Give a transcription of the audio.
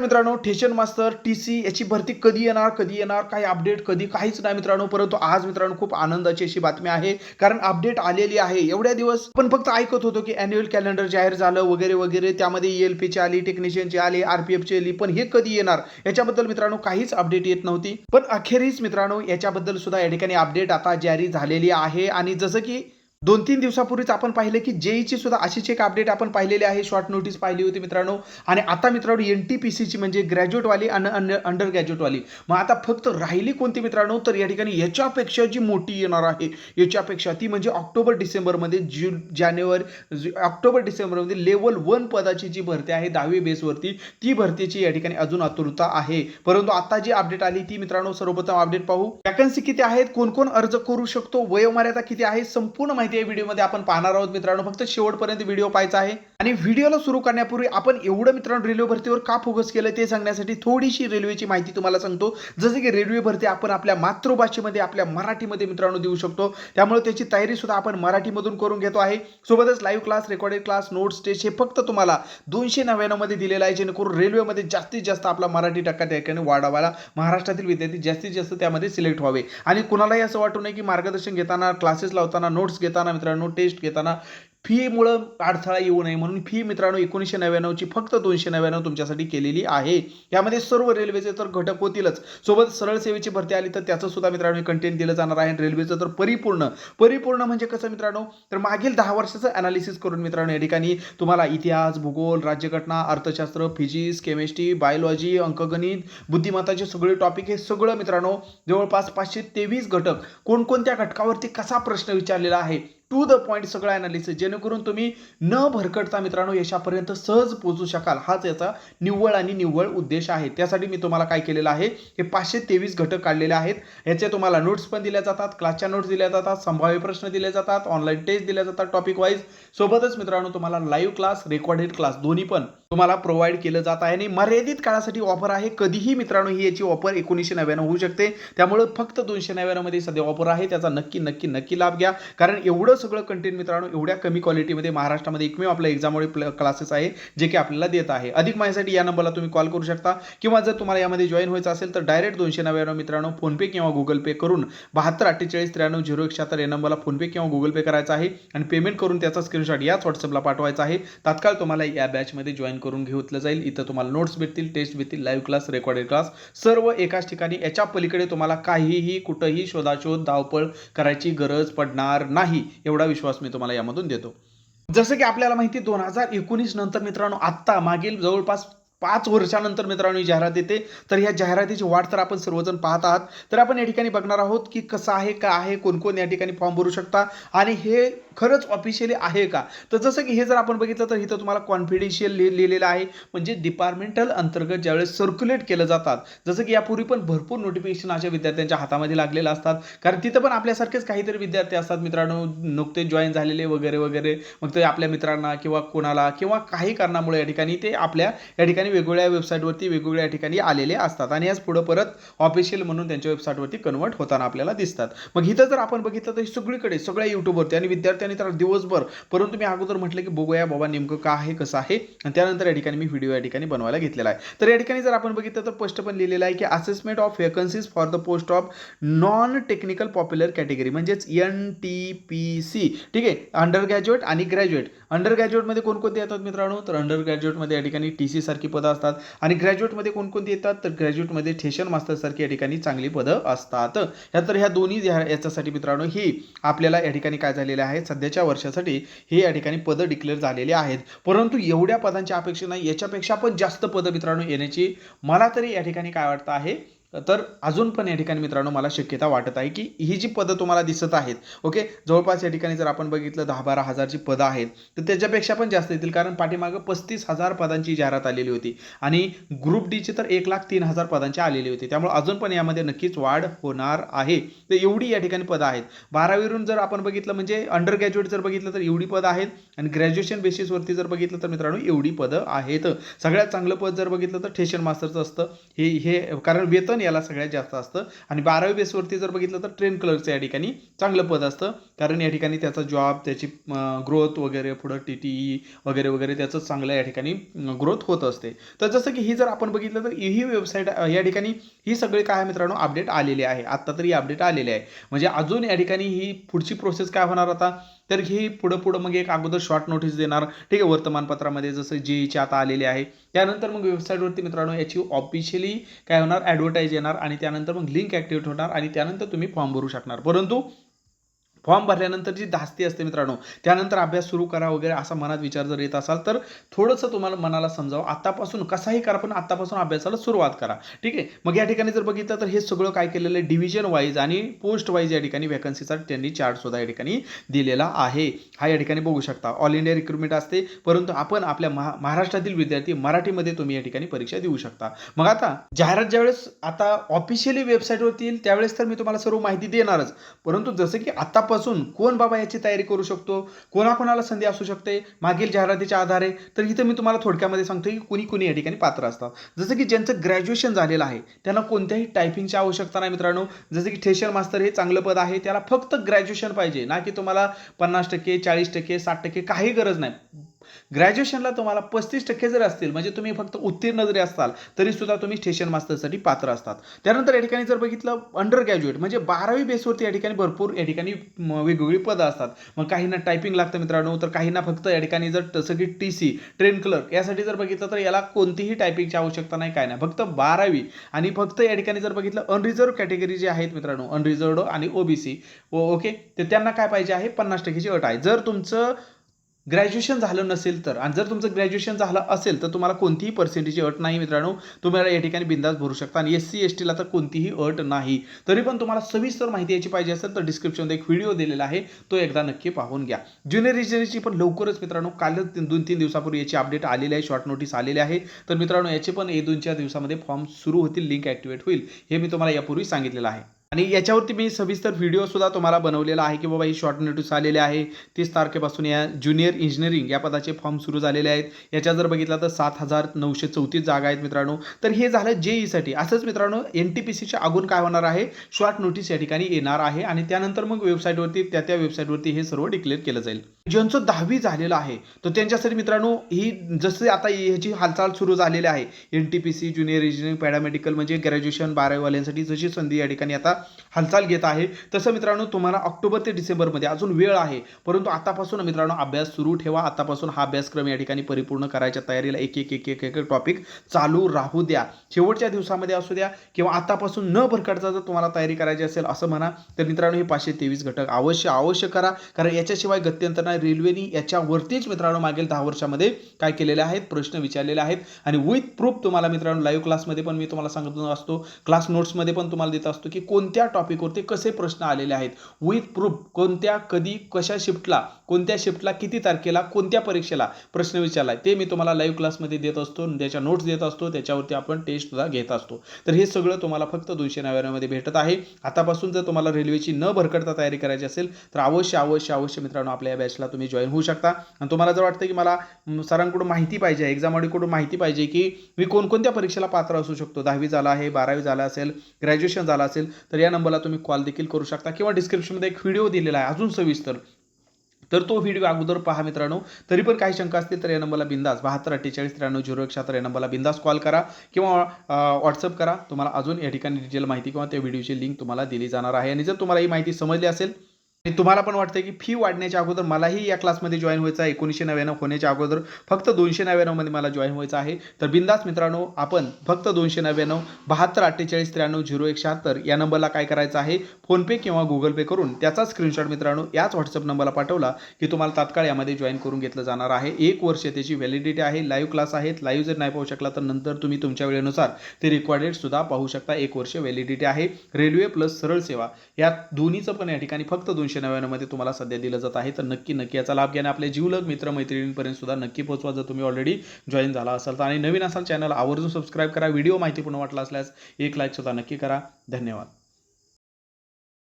मित्रांनो station master T C याची भरती कधी येणार कधी येणार काही अपडेट कधी काहीच नाही मित्रांनो परंतु आज मित्रांनो खूप आनंदाची अशी बातमी आहे. कारण अपडेट आलेली आहे. एवढ्या दिवस आपण फक्त ऐकत होतो की अॅन्युअल कॅलेंडर जाहीर झालं वगैरे वगैरे. त्यामध्ये ई एल पीची आली टेक्निशियनची आली आरपीएफची आली पण हे कधी येणार? याच्याबद्दल मित्रांनो काहीच अपडेट येत नव्हती. पण अखेरीस मित्रांनो याच्याबद्दल सुद्धा या ठिकाणी अपडेट आता जारी झालेली आहे. आणि जसं की दोन तीन दिवसापूर्वीच आपण पाहिलं की जेईची सुद्धा अशीच एक अपडेट आपण पाहिलेली आहे. शॉर्ट नोटीस पाहिली होती मित्रांनो. आणि आता मित्रांनो एन टी पी सीची म्हणजे ग्रॅज्युएटवाली आणि अंडर ग्रॅज्युएटवाली मग आता फक्त राहिली कोणती मित्रांनो? तर या ठिकाणी याच्यापेक्षा जी मोठी येणार आहे याच्यापेक्षा ती म्हणजे ऑक्टोबर डिसेंबरमध्ये जु जानेवारी ऑक्टोबर डिसेंबरमध्ये लेवल वन पदाची जी भरती आहे दहावी बेसवरती ती भरतीची या ठिकाणी अजून आतुरता आहे. परंतु आता जी अपडेट आली ती मित्रांनो सर्वप्रथम अपडेट पाहू. वॅकन्सी किती आहेत? कोण कोण अर्ज करू शकतो? वयोमर्यादा किती आहे? संपूर्ण माहिती या व्हिडिओमध्ये आपण पाहणार आहोत मित्रांनो. फक्त शेवटपर्यंत व्हिडिओ पाहायचा आहे. आणि व्हिडिओला सुरू करण्यापूर्वी आपण एवढं मित्रांनो रेल्वे भरतीवर का फोकस केलं ते सांगण्यासाठी थोडीशी रेल्वेची माहिती तुम्हाला सांगतो. जसं की रेल्वे भरती आपण आपल्या मातृभाषेमध्ये आपल्या मराठीमध्ये मित्रांनो देऊ शकतो. त्यामुळे त्याची तयारी सुद्धा आपण मराठीमधून करून घेतो आहे. सोबतच live class recorded class notes test हे फक्त तुम्हाला दोनशे नव्याण्णवमध्ये दिलेलं आहे. जेणेकरून रेल्वेमध्ये जास्तीत जास्त आपला मराठी टक्का त्या ठिकाणी वाढवायला महाराष्ट्रातील विद्यार्थी जास्तीत जास्त त्यामध्ये सिलेक्ट व्हावे. आणि कुणालाही असं वाटू नये की मार्गदर्शन घेताना क्लासेस लावताना नोट्स घेताना मित्रांनो टेस्ट घेताना फीमुळं अडथळा येऊ नये म्हणून फी मित्रांनो एकोणीसशे नव्याण्णवची फक्त दोनशे नव्याण्णव तुमच्यासाठी केलेली आहे. यामध्ये सर्व रेल्वेचे तर घटक होतीलच. सोबत सरळ सेवेची भरती आली तर त्याचं सुद्धा मित्रांनो कंटेंट दिलं जाणार आहे. आणि रेल्वेचं तर परिपूर्ण परिपूर्ण म्हणजे कसं मित्रांनो? तर मागील दहा वर्षाचं अनालिसिस करून मित्रांनो या ठिकाणी तुम्हाला इतिहास भूगोल राज्यघटना अर्थशास्त्र फिजिक्स केमिस्ट्री बायोलॉजी अंकगणित बुद्धिमत्ताचे सगळे टॉपिक हे सगळं मित्रांनो जवळपास पाचशे तेवीस घटक कोणकोणत्या घटकावरती कसा प्रश्न विचारलेला आहे टू द पॉईंट सगळं अनालिसिस जेणेकरून तुम्ही न भरकटता मित्रांनो यशापर्यंत सहज पोहोचू शकाल. हाच याचा निव्वळ आणि निव्वळ उद्देश आहे. त्यासाठी मी तुम्हाला काय केलेलं आहे हे पाचशे तेवीस घटक काढलेले आहेत. याचे तुम्हाला नोट्स पण दिल्या जातात क्लासच्या नोट्स दिल्या जातात संभाव्य प्रश्न दिले जातात ऑनलाईन टेस्ट दिल्या जातात टॉपिक वाईज सोबतच मित्रांनो तुम्हाला लाईव्ह क्लास रेकॉर्डेड क्लास दोन्ही पण तुम्हाला प्रोव्हाइड केलं जात आहे आणि मर्यादित काळासाठी ऑफर आहे. कधीही मित्रांनो ही याची ऑफर एकोणीसशे नव्याण्णव होऊ शकते. त्यामुळे फक्त दोनशे नव्याण्णवमध्ये सध्या ऑफर आहे. त्याचा नक्की नक्की नक्की लाभ घ्या. कारण एवढं सगळं कंटेंट मित्रांनो एवढ्या कमी क्वालिटीमध्ये महाराष्ट्रामध्ये एकमेव आपल्या एक्झाममुळे क्लासेस आहे जे की आपल्याला देत आहे. अधिक माहितीसाठी या नंबरला तुम्ही कॉल करू शकता. किंवा जर तुम्हाला यामध्ये जॉईन व्हायचं असेल तर डायरेक्ट दोनशे नव्याण्णव मित्रांनो फोनपे किंवा गुगल पे करून बहात्तर अठ्ठेचाळीस त्र्याण्णव झिरो एक शहात्तर या नंबरला फोनपे किंवा गुगल पे करायचा आहे. आणि पेमेंट करून त्याचा स्क्रीनशॉट याच व्हॉट्सअपला पाठवायचा आहे. तात्काळ तुम्हाला या बॅचमध्ये जॉईन करून घेतलं जाईल. इथं तुम्हाला नोट्स भेटतील टेस्ट भेटतील लाईव्ह क्लास रेकॉर्डेड क्लास सर्व एकाच ठिकाणी याच्या पलीकडे तुम्हाला काहीही कुठंही शोधाशोध धावपळ करायची गरज पडणार नाही एवढा विश्वास मी तुम्हाला यामधून देतो. जसं की आपल्याला माहिती दोन हजार एकोणीस नंतर मित्रांनो आत्ता मागील जवळपास पाच वर्षानंतर मित्रांनो ही जाहिरात येते. तर या जाहिरातीची वाट तर आपण सर्वजण पाहत आहात. तर आपण या ठिकाणी बघणार आहोत की कसं आहे का आहे कोण कोण या ठिकाणी फॉर्म भरू शकता आणि हे खरंच ऑफिशियली आहे का? तर जसं की हे जर आपण बघितलं तर इथं तुम्हाला कॉन्फिडेन्शियल लिहिलेलं आहे. म्हणजे डिपार्टमेंटल अंतर्गत ज्यावेळेस सर्क्युलेट केलं जातात जसं की यापूर्वी पण भरपूर नोटिफिकेशन अशा विद्यार्थ्यांच्या हातामध्ये लागलेलं असतात. कारण तिथं पण आपल्यासारखेच काहीतरी विद्यार्थी असतात मित्रांनो. नुकतेच जॉईन झालेले वगैरे वगैरे. मग ते आपल्या मित्रांना किंवा कोणाला किंवा काही कारणामुळे या ठिकाणी ते आपल्या या ठिकाणी वेगवेगळ्या वेबसाईटवरती वेगवेगळ्या ठिकाणी आलेले असतात. आणि याच पुढं परत ऑफिशियल म्हणून त्यांच्या वेबसाईटवरती कन्वर्ट होताना आपल्याला दिसतात. मग इथं जर आपण बघितलं तर सगळीकडे सगळ्या युट्यूबवरती आणि विद्यार्थ्यांनी तर दिवसभर परंतु मी अगोदर म्हटलं की बघूया बाबा नेमकं काय आहे कसं आहे. आणि त्यानंतर या ठिकाणी मी व्हिडिओ या ठिकाणी बनवायला घेतलेला आहे. तर या ठिकाणी जर आपण बघितलं तर स्पष्ट पण लिहिलेलं आहे की assessment of vacancies for the post of non technical popular category म्हणजेच एन टी पी सी ठीक आहे? अंडर ग्रॅज्युएट आणि ग्रॅज्युएट अंडर ग्रॅज्युएटमध्ये कोणकोणते येतात मित्रांनो? तर अंडर ग्रॅज्युएटमध्ये या ठिकाणी टी सी सारखी पदं असतात. आणि ग्रॅज्युएटमध्ये कोणकोणती येतात? तर ग्रॅज्युएटमध्ये ठेशन मास्टरसारखी या ठिकाणी चांगली पदं असतात. ह्या तर ह्या दोन्ही ह्या याच्यासाठी मित्रांनो ही आपल्याला या ठिकाणी काय झालेले आहे? सध्याच्या वर्षासाठी हे या ठिकाणी पदं डिक्लेअर झालेले आहेत. परंतु एवढ्या पदांची अपेक्षा नाही. याच्यापेक्षा पण जास्त पदं मित्रांनो येण्याची मला तरी या ठिकाणी काय वाटतं आहे? तर अजून पण या ठिकाणी मित्रांनो मला शक्यता वाटत आहे की ही जी पदं तुम्हाला दिसत आहेत ओके जवळपास या ठिकाणी जर आपण बघितलं दहा बारा हजारची पदं आहेत तर त्याच्यापेक्षा पण जास्त येतील कारण पाठीमागं पस्तीस हजार पदांची जाहिरात आलेली होती. आणि ग्रुप डीची तर एक लाख तीन हजार पदांची आलेली होती. त्यामुळे अजून पण यामध्ये नक्कीच वाढ होणार आहे. तर एवढी या ठिकाणी पदं आहेत. बारावीवरून जर आपण बघितलं म्हणजे अंडर ग्रॅज्युएट जर बघितलं तर एवढी पदं आहेत. आणि ग्रॅज्युएशन बेसिसवरती जर बघितलं तर मित्रांनो एवढी पदं आहेत. सगळ्यात चांगलं पद जर बघितलं तर ठेशन मास्टरचं असतं. हे हे कारण वेतन पण याला सगळ्यात जास्त असतं. आणि बारावी बेसवरती जर बघितलं तर ट्रेन कलरचं या ठिकाणी चांगलं पद असतं. कारण या ठिकाणी त्याचा जॉब त्याची ग्रोथ वगैरे पुढं टी टी ई वगैरे वगैरे त्याचं चांगलं या ठिकाणी ग्रोथ होत असते. तर जसं की ही जर आपण बघितलं तर ही वेबसाईट या ठिकाणी ही सगळी काय मित्रांनो अपडेट आलेली आहे. आत्ता तरी अपडेट आलेली आहे. म्हणजे अजून या ठिकाणी ही पुढची प्रोसेस काय होणार आता? तर ही पुढं पुढं मग एक अगोदर शॉर्ट नोटीस देणार. ठीक आहे वर्तमानपत्रामध्ये जसं जेईची आता आलेले आहे. त्यानंतर मग वेबसाईटवरती मित्रांनो याची ऑफिशियली काय होणार? ॲडव्हर्टाईज येणार आणि त्यानंतर मग लिंक ॲक्टिवेट होणार आणि त्यानंतर तुम्ही फॉर्म भरू शकणार. परंतु फॉर्म भरल्यानंतर जी धास्ती असते मित्रांनो त्यानंतर अभ्यास सुरू करा वगैरे असा मनात विचार जर येत असाल तर थोडंसं तुम्हाला मनाला समजावं. आत्तापासून कसाही करा पण आत्तापासून अभ्यासाला सुरुवात करा. ठीक आहे? मग या ठिकाणी जर बघितलं तर हे सगळं काय केलेलं आहे? डिव्हिजन वाईज आणि पोस्ट वाईज या ठिकाणी वॅकन्सीचा त्यांनी चार्ट सुद्धा या ठिकाणी दिलेला आहे. हा या ठिकाणी बघू शकता. ऑल इंडिया रिक्रुटमेंट असते परंतु आपण आपल्या महा महाराष्ट्रातील विद्यार्थी मराठीमध्ये तुम्ही या ठिकाणी परीक्षा देऊ शकता. मग आता जाहिरात ज्यावेळेस आता ऑफिशियली वेबसाईटवर येईल त्यावेळेस तर मी तुम्हाला सर्व माहिती देणारच. परंतु जसं की आत्तापासून कोण बाबा याची तयारी करू शकतो? कोणाकोणाला संधी असू शकते? मागील जाहिरातीच्या आधारे? तर इथं मी तुम्हाला थोडक्यामध्ये सांगतो की कुणी कुणी या ठिकाणी पात्र असतात. जसं की ज्यांचं ग्रॅज्युएशन झालेलं आहे त्यांना कोणत्याही टायपिंगची आवश्यकता नाही मित्रांनो. जसं की ठेशर मास्तर हे चांगलं पद आहे त्याला फक्त ग्रॅज्युएशन पाहिजे. ना की तुम्हाला पन्नास टक्के चाळीस टक्के साठ टक्के काही गरज नाही. ग्रॅज्युएशनला तुम्हाला पस्तीस टक्के जरी असतील म्हणजे तुम्ही फक्त उत्तीर्ण जरी असाल तरी सुद्धा तुम्ही स्टेशन मास्टरसाठी पात्र असतात. त्यानंतर या ठिकाणी जर बघितलं अंडर ग्रॅज्युएट म्हणजे बारावी बेसवरती या ठिकाणी भरपूर या ठिकाणी वेगवेगळी पदं असतात. मग काहींना टायपिंग लागतं मित्रांनो तर काहींना फक्त या ठिकाणी जर सगळी की टी सी ट्रेन क्लर्क यासाठी जर बघितलं तर याला कोणतीही टायपिंगची आवश्यकता नाही काय नाही. फक्त बारावी आणि फक्त या ठिकाणी जर बघितलं अनरिझर्व कॅटेगरी जी आहेत मित्रांनो अनरिझर्व आणि ओबीसी ओके तर त्यांना काय पाहिजे आहे? पन्नास टक्केची अट आहे. जर तुमचं ग्रॅज्युएशन झालं नसेल तर आणि जर तुमचं ग्रॅज्युएशन झालं असेल तर तुम्हाला कोणतीही पर्सेंटेजची अट नाही मित्रांनो. तुम्हाला या ठिकाणी बिंदास भरू शकता. आणि एस सी एस टीला तर कोणतीही अट नाही. तरी पण तुम्हाला सविस्तर माहिती याची पाहिजे असेल तर डिस्क्रिप्शनमध्ये एक व्हिडिओ दिलेला आहे. तो एकदा नक्की पाहून घ्या. ज्युनियर इंजिनिअरिंगची पण लवकरच मित्रांनो कालच दोन तीन दिवसापूर्वी याची अपडेट आलेली आहे. शॉर्ट नोटीस आलेली आहे. तर मित्रांनो याचे पण ए दोन चार दिवसामध्ये फॉर्म सुरू होतील. लिंक ॲक्टिवेट होईल. हे मी तुम्हाला यापूर्वी सांगितलेलं आहे. आणि याच्यावरती मी सविस्तर व्हिडिओसुद्धा तुम्हाला बनवलेला आहे की बाबा ही शॉर्ट नोटीस आलेले आहे. तीस तारखेपासून या ज्युनियर इंजिनिअरिंग या पदाचे फॉर्म सुरू झालेले आहेत. याच्या जर बघितलं तर सात हजार नऊशे चौतीस जागा आहेत मित्रांनो. तर हे झालं जेईसाठी असंच मित्रांनो एन टी पी सीच्या अगून काय होणार आहे? शॉर्ट नोटीस या ठिकाणी येणार आहे. आणि त्यानंतर मग वेबसाईटवरती त्या त्या वेबसाईटवरती हे सर्व डिक्लेअर केलं जाईल. ज्यांचं दहावी झालेलं आहे तर त्यांच्यासाठी मित्रांनो ही जसे आता ह्याची हालचाल सुरू झालेली आहे. N T P C junior engineering paramedical म्हणजे ग्रॅज्युएशन बारावीवाल्यांसाठी जशी संधी या ठिकाणी आता हालचाल घेत आहे तसं मित्रांनो तुम्हाला ऑक्टोबर ते डिसेंबरमध्ये अजून वेळ आहे. परंतु आतापासून मित्रांनो अभ्यास सुरू ठेवा. आतापासून हा अभ्यासक्रम या ठिकाणी परिपूर्ण करायच्या तयारीला एक एक एक एक एक टॉपिक चालू राहू द्या. शेवटच्या दिवसामध्ये असू द्या किंवा आतापासून न भरकडचा जर तुम्हाला तयारी करायची असेल असं म्हणा तर मित्रांनो हे पाचशे तेवीस घटक अवश्य अवश्य करा. कारण याच्याशिवाय गत्यंतर नाही रेल्वेनी याच्यावरतीच मित्रांनो मागील दहा वर्षामध्ये काय केलेले आहेत प्रश्न विचारलेले आहेत. आणि विथ प्रूफ तुम्हाला मित्रांनो लाईव्ह क्लासमध्ये पण मी तुम्हाला सांगत असतो क्लास नोट्समध्ये पण तुम्हाला देत असतो की कोणत्या टॉपिकवरती कसे प्रश्न आलेले आहेत. विथ प्रूफ कोणत्या कधी कशा शिफ्टला कोणत्या शिफ्टला किती तारखेला कोणत्या परीक्षेला प्रश्न विचारला ते मी तुम्हाला लाईव्ह क्लासमध्ये देत असतो त्याच्या नोट्स देत असतो त्याच्यावरती आपण टेस्ट सुद्धा घेत असतो. तर हे सगळं तुम्हाला फक्त दोनशे नव्याण्णवमध्ये भेटत आहे. आतापासून जर तुम्हाला रेल्वेची न भरकटता तयारी करायची असेल तर अवश्य अवश्य अवश्य मित्रांनो आपल्या या बॅचला तुम्ही जॉईन होऊ शकता. आणि तुम्हाला जर वाटतं की मला सरांकडून माहिती पाहिजे एक्झाम ऑडिकडून माहिती पाहिजे की मी कोणकोणत्या परीक्षेला पात्र असू शकतो. दहावी झाला आहे बारावी झाला असेल ग्रॅज्युएशन झालं असेल तर या नंबरला तुम्ही कॉल देखील करू शकता. किंवा डिस्क्रिप्शनमध्ये एक व्हिडिओ दिलेला आहे अजून सविस्तर. तर तो व्हिडिओ अगोदर पहा मित्रांनो. तरी पण काही शंका असतील तर या नंबरला बिंदास बहात्तर अठ्ठेचाळीस त्र्याण्णव झिरो एक शहात्तर या नंबरला बिंदास कॉल करा. किंवा व्हॉट्सअप करा. तुम्हाला अजून या ठिकाणी डिटेल माहिती किंवा त्या व्हिडिओची लिंक तुम्हाला दिली जाणार आहे. आणि जर तुम्हाला ही माहिती समजली असेल आणि तुम्हाला पण वाटतं की फी वाढण्याच्या अगोदर मलाही या क्लासमध्ये जॉईन व्हायचं आहे. एकोणीसशे नव्याण्णव होण्याच्या अगोदर फक्त दोनशे नव्याण्णवमध्ये मला जॉईन व्हायचं आहे. तर बिंदास मित्रांनो आपण फक्त दोनशे नव्याण्णव बहात्तर अठ्ठेचाळीस त्र्याण्णव झिरो एक शहात्तर या नंबरला काय करायचं आहे? फोनपे किंवा गुगल पे करून त्याचा स्क्रीनशॉट मित्रांनो याच व्हॉट्सअप नंबरला पाठवला की तुम्हाला तात्काळ यामध्ये जॉईन करून घेतलं जाणार आहे. एक वर्ष त्याची व्हॅलिडिटी आहे लाईव्ह क्लास आहेत. लाईव्ह जर नाही पाहू शकला तर नंतर तुम्ही तुमच्या वेळेनुसार ते रेकॉर्डेड सुद्धा पाहू शकता. एक वर्ष व्हॅलिडिटी आहे. रेल्वे प्लस सरळ सेवा या दोन्हीचं पण या ठिकाणी फक्त दोनशे नव्याण्णवमध्ये तुम्हाला सध्या दिलं जात आहे. तर नक्की नक्की याचा लाभ घ्याने आपले जीवलग मित्र मैत्रिणींपर्यंत सुद्धा नक्की पोहोचवा जर तुम्ही ऑलरेडी जॉईन झाला असाल तर. आणि नवीन असाल चॅनल आवर्जून सबस्क्राईब करा. व्हिडिओ माहितीपूर्ण वाटला असल्यास एक लाईक सुद्धा नक्की करा. धन्यवाद.